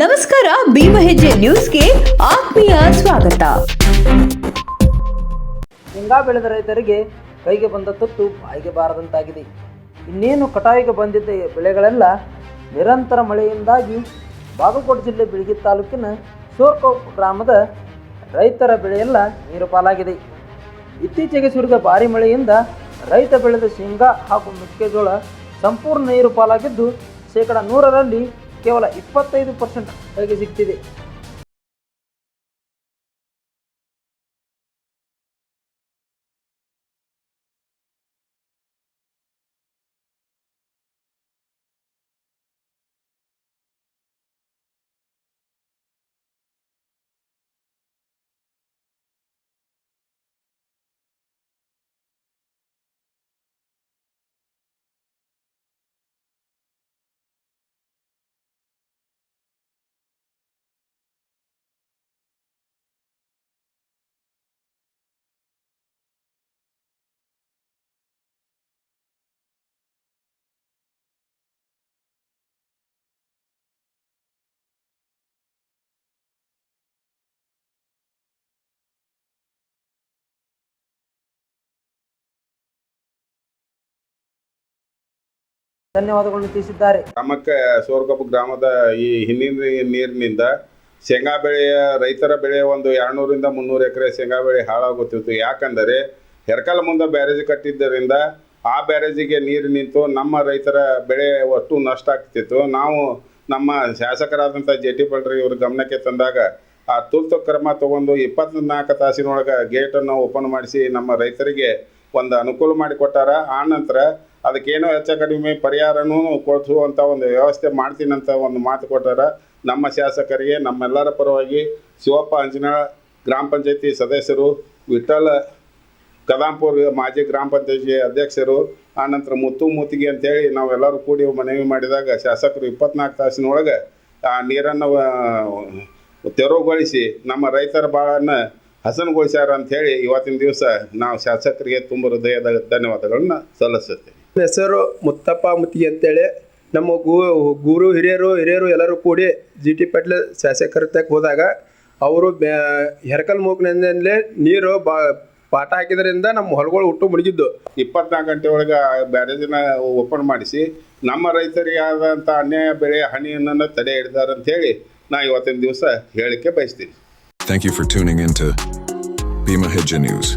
ನಮಸ್ಕಾರ, ಭೀಮ ಹೆಜ್ಜೆ ನ್ಯೂಸ್ಗೆ ಆತ್ಮೀಯ ಸ್ವಾಗತ. ಶೇಂಗಾ ಬೆಳೆದ ರೈತರಿಗೆ ಕೈಗೆ ಬಂದ ತುತ್ತು ಬಾಯಿಗೆ ಬಾರದಂತಾಗಿದೆ. ಇನ್ನೇನು ಕಟಾವಿಗೆ ಬಂದಿದ್ದ ಬೆಳೆಗಳೆಲ್ಲ ನಿರಂತರ ಮಳೆಯಿಂದಾಗಿ ಬಾಗಲಕೋಟೆ ಜಿಲ್ಲೆ ಬಿಳಗಿ ತಾಲೂಕಿನ ಸೋರ್ಕೋಪ್ ಗ್ರಾಮದ ರೈತರ ಬೆಳೆಯೆಲ್ಲ ನೀರು ಪಾಲಾಗಿದೆ. ಇತ್ತೀಚೆಗೆ ಸುರಿದ ಭಾರಿ ಮಳೆಯಿಂದ ರೈತ ಬೆಳೆದ ಶೇಂಗಾ ಹಾಗೂ ಮೆಕ್ಕೆಜೋಳ ಸಂಪೂರ್ಣ ನೀರು ಪಾಲಾಗಿದ್ದು ಶೇಕಡ ನೂರರಲ್ಲಿ ಕೇವಲ ಇಪ್ಪತ್ತೈದು ಪರ್ಸೆಂಟ್ ಕೈಗೆ ಸಿಗ್ತಿದೆ. ಧನ್ಯವಾದಗಳನ್ನು ತಿಳಿಸಿದ್ದಾರೆ. ಗ್ರಾಮಕ್ಕೆ ಸೋರ್ಕೊಪ್ಪ ಗ್ರಾಮದ ಈ ಹಿನ್ನೀರ ನೀರಿನಿಂದ ಶೇಂಗಾ ಬೆಳೆಯ ರೈತರ ಬೆಳೆ ಒಂದು ಎರಡುನೂರಿಂದ ಮುನ್ನೂರು ಎಕರೆ ಶೇಂಗಾ ಬೆಳೆ ಹಾಳಾಗುತ್ತಿತ್ತು. ಯಾಕಂದರೆ ಹೆರ್ಕಲ್ ಮುಂದೆ ಬ್ಯಾರೇಜ್ ಕಟ್ಟಿದ್ದರಿಂದ ಆ ಬ್ಯಾರೇಜಿಗೆ ನೀರು ನಿಂತು ನಮ್ಮ ರೈತರ ಬೆಳೆ ಒಟ್ಟು ನಷ್ಟ ಆಗ್ತಿತ್ತು. ನಾವು ನಮ್ಮ ಶಾಸಕರಾದಂಥ ಜೆ ಟಿ ಪಲ್ರಿ ಇವ್ರ ಗಮನಕ್ಕೆ ತಂದಾಗ ಆ ತುರ್ತು ಕ್ರಮ ತಗೊಂಡು ಇಪ್ಪತ್ನಾಲ್ಕು ತಾಸಿನೊಳಗೆ ಗೇಟನ್ನು ಓಪನ್ ಮಾಡಿಸಿ ನಮ್ಮ ರೈತರಿಗೆ ಒಂದು ಅನುಕೂಲ ಮಾಡಿಕೊಟ್ಟಾರ. ಆ ನಂತರ ಅದಕ್ಕೇನೋ ಹೆಚ್ಚು ಕಡಿಮೆ ಪರಿಹಾರನೂ ಕೊಡಿಸುವಂಥ ಒಂದು ವ್ಯವಸ್ಥೆ ಮಾಡ್ತೀನಂತ ಒಂದು ಮಾತು ಕೊಟ್ಟಾರ. ನಮ್ಮ ಶಾಸಕರಿಗೆ, ನಮ್ಮೆಲ್ಲರ ಪರವಾಗಿ ಶಿವಪ್ಪ ಅಂಜನಾಳ ಗ್ರಾಮ ಪಂಚಾಯತಿ ಸದಸ್ಯರು ವಿಠಲ್ ಕದಾಂಪುರ್ ಮಾಜಿ ಗ್ರಾಮ ಪಂಚಾಯತಿ ಅಧ್ಯಕ್ಷರು, ಆನಂತರ ಮುತ್ತು ಮುತ್ತಿಗೆ ಅಂತೇಳಿ ನಾವೆಲ್ಲರೂ ಕೂಡಿ ಮನವಿ ಮಾಡಿದಾಗ ಶಾಸಕರು ಇಪ್ಪತ್ನಾಲ್ಕು ತಾಸಿನೊಳಗೆ ಆ ನೀರನ್ನು ತೆರವುಗೊಳಿಸಿ ನಮ್ಮ ರೈತರ ಬಾಳನ್ನು ಹಸನುಗೊಳಿಸ್ಯಾರ ಹೇಳಿ ಇವತ್ತಿನ ದಿವಸ ನಾವು ಶಾಸಕರಿಗೆ ತುಂಬ ಹೃದಯದ ಧನ್ಯವಾದಗಳನ್ನು ಸಲ್ಲಿಸುತ್ತೇವೆ ಹೆಸರು ಮುತ್ತಪ್ಪ ಮುತ್ತಿಗೆ ಅಂತೇಳಿ. ನಮ್ಮ ಗು ಗುರು ಹಿರಿಯರು ಹಿರಿಯರು ಎಲ್ಲರೂ ಕೂಡಿ ಜಿ ಟಿ ಪಟ್ಲ ಶಾಸಕರತ್ತಕ್ಕೆ ಹೋದಾಗ ಅವರು ಬ್ಯಾ ಹೆರ್ಕಲ್ ಮೂಕ್ನಿಂದಲೇ ನೀರು ಬಾ ಪಾಠ ಹಾಕಿದ್ರಿಂದ ನಮ್ಮ ಹೊಲಗಳು ಹುಟ್ಟು ಮುಳುಗಿದ್ದು. ಇಪ್ಪತ್ನಾಲ್ಕು ಗಂಟೆ ಒಳಗೆ ಬ್ಯಾರೇಜಿನ ಓಪನ್ ಮಾಡಿಸಿ ನಮ್ಮ ರೈತರಿಗೆ ಆದಂಥ ಅನ್ಯಾಯ ಬೆಳೆ ಹಣಿಯನ್ನು ತಡೆ ಹಿಡಿದಾರೆ ಅಂತೇಳಿ ನಾ ಇವತ್ತಿನ ದಿವಸ ಹೇಳಕ್ಕೆ ಬಯಸ್ತೀನಿ. Thank you for tuning in to Bhima Hejje News.